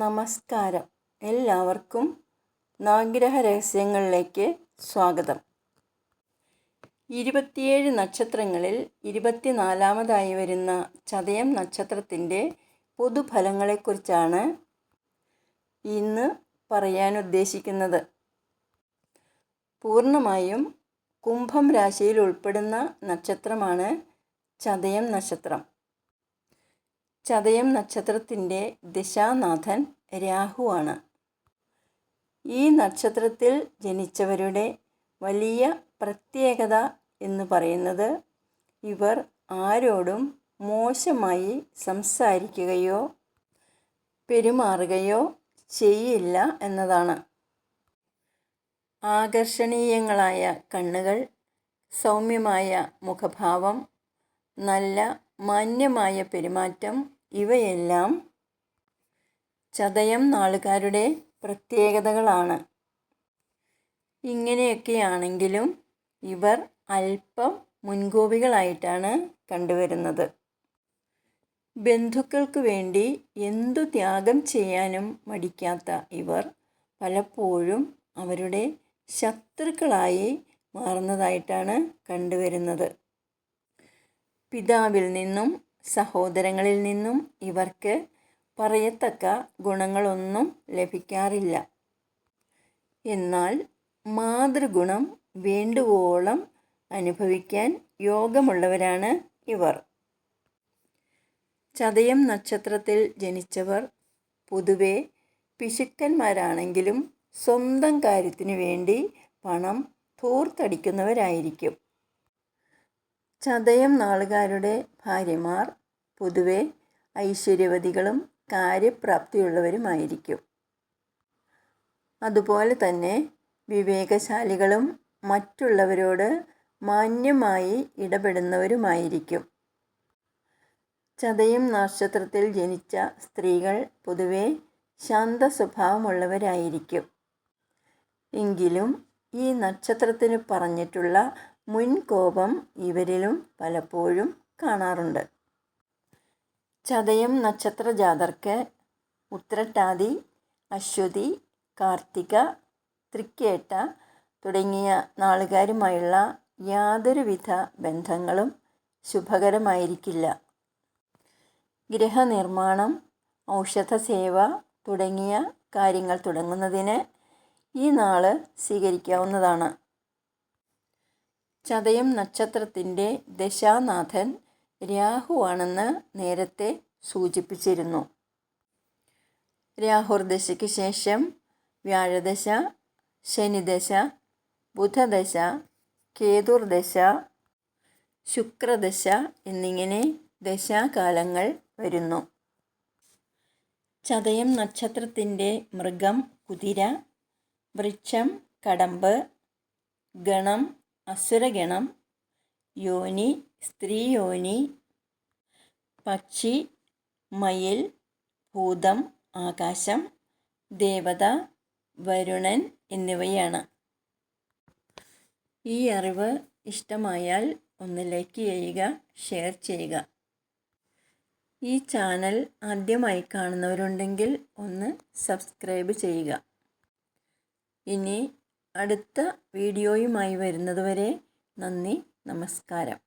നമസ്കാരം. എല്ലാവർക്കും നാഗ്രഹ രഹസ്യങ്ങളിലേക്ക് സ്വാഗതം. ഇരുപത്തിയേഴ് നക്ഷത്രങ്ങളിൽ ഇരുപത്തിനാലാമതായി വരുന്ന ചതയം നക്ഷത്രത്തിന്റെ പൊതുഫലങ്ങളെക്കുറിച്ചാണ് ഇന്ന് പറയാൻ ഉദ്ദേശിക്കുന്നത്. പൂർണമായും കുംഭം രാശിയിൽ ഉൾപ്പെടുന്ന നക്ഷത്രമാണ് ചതയം നക്ഷത്രം. ചതയം നക്ഷത്രത്തിന്റെ ദിശാനാഥൻ രാഹുവാണ് ഈ നക്ഷത്രത്തിൽ ജനിച്ചവരുടെ വലിയ പ്രത്യേകത എന്ന് പറയുന്നത് ഇവർ ആരോടും മോശമായി സംസാരിക്കുകയോ പെരുമാറുകയോ ചെയ്യില്ല എന്നതാണ്. ആകർഷണീയങ്ങളായ കണ്ണുകൾ സൗമ്യമായ മുഖഭാവം നല്ല മാന്യമായ പെരുമാറ്റം ഇവയെല്ലാം ചതയം നാളുകാരുടെ പ്രത്യേകതകളാണ്. ഇങ്ങനെയൊക്കെയാണെങ്കിലും ഇവർ അല്പം മുൻകോപികളായിട്ടാണ് കണ്ടുവരുന്നത്. ബന്ധുക്കൾക്ക് വേണ്ടി എന്തു ത്യാഗം ചെയ്യാനും മടിക്കാത്ത ഇവർ പലപ്പോഴും അവരുടെ ശത്രുക്കളായി മാറുന്നതായിട്ടാണ് കണ്ടുവരുന്നത്. പിതാവിൽ നിന്നും സഹോദരങ്ങളിൽ നിന്നും ഇവർക്ക് പറയത്തക്ക ഗുണങ്ങളൊന്നും ലഭിക്കാറില്ല. എന്നാൽ മാതൃഗുണം വേണ്ടുവോളം അനുഭവിക്കാൻ യോഗമുള്ളവരാണ് ഇവർ. ചതയം നക്ഷത്രത്തിൽ ജനിച്ചവർ പൊതുവെ പിശുക്കന്മാരാണെങ്കിലും സ്വന്തം കാര്യത്തിനു വേണ്ടി പണം ധൂർത്തടിക്കുന്നവരായിരിക്കും ചതയം നാളുകാരുടെ ഭാര്യമാർ പൊതുവെ ഐശ്വര്യവതികളും കാര്യപ്രാപ്തിയുള്ളവരുമായിരിക്കും. അതുപോലെ തന്നെ വിവേകശാലികളും മറ്റുള്ളവരോട് മാന്യമായി ഇടപെടുന്നവരുമായിരിക്കും. ചതയം നക്ഷത്രത്തിൽ ജനിച്ച സ്ത്രീകൾ പൊതുവെ ശാന്ത സ്വഭാവമുള്ളവരായിരിക്കും എങ്കിലും ഈ നക്ഷത്രത്തിന് പറഞ്ഞിട്ടുള്ള മുൻകോപം ഇവരിലും പലപ്പോഴും കാണാറുണ്ട്. ചതയം നക്ഷത്ര ജാതർക്ക് ഉത്രട്ടാതി അശ്വതി കാർത്തിക തൃക്കേട്ട തുടങ്ങിയ നാളുകാരുമായുള്ള യാതൊരുവിധ ബന്ധങ്ങളും ശുഭകരമായിരിക്കില്ല. ഗൃഹനിർമ്മാണം ഔഷധസേവ തുടങ്ങിയ കാര്യങ്ങൾ തുടങ്ങുന്നതിന് ഈ നാൾ സ്വീകരിക്കാവുന്നതാണ്. ചതയം നക്ഷത്രത്തിന്റെ ദശാനാഥൻ രാഹുവാണെന്ന് നേരത്തെ സൂചിപ്പിച്ചിരുന്നു. രാഹുർദശയ്ക്ക് ശേഷം വ്യാഴദശ ശനിദശ ബുധദശ കേതുർദശ ശുക്രദശ എന്നിങ്ങനെ ദശാകാലങ്ങൾ വരുന്നു. ചതയം നക്ഷത്രത്തിന്റെ മൃഗം കുതിര വൃക്ഷം കടമ്പ് ഗണം അസുരഗണം യോനി സ്ത്രീയോനി പക്ഷി മയിൽ ഭൂതം ആകാശം ദേവത വരുണൻ എന്നിവയാണ്. ഈ അറിവ് ഇഷ്ടമായാൽ ഒന്ന് ലൈക്ക് ചെയ്യുക ഷെയർ ചെയ്യുക. ഈ ചാനൽ ആദ്യമായി കാണുന്നവരുണ്ടെങ്കിൽ ഒന്ന് സബ്സ്ക്രൈബ് ചെയ്യുക. ഇനി അടുത്ത വീഡിയോയുമായി വരുന്നതുവരെ നന്ദി നമസ്കാരം.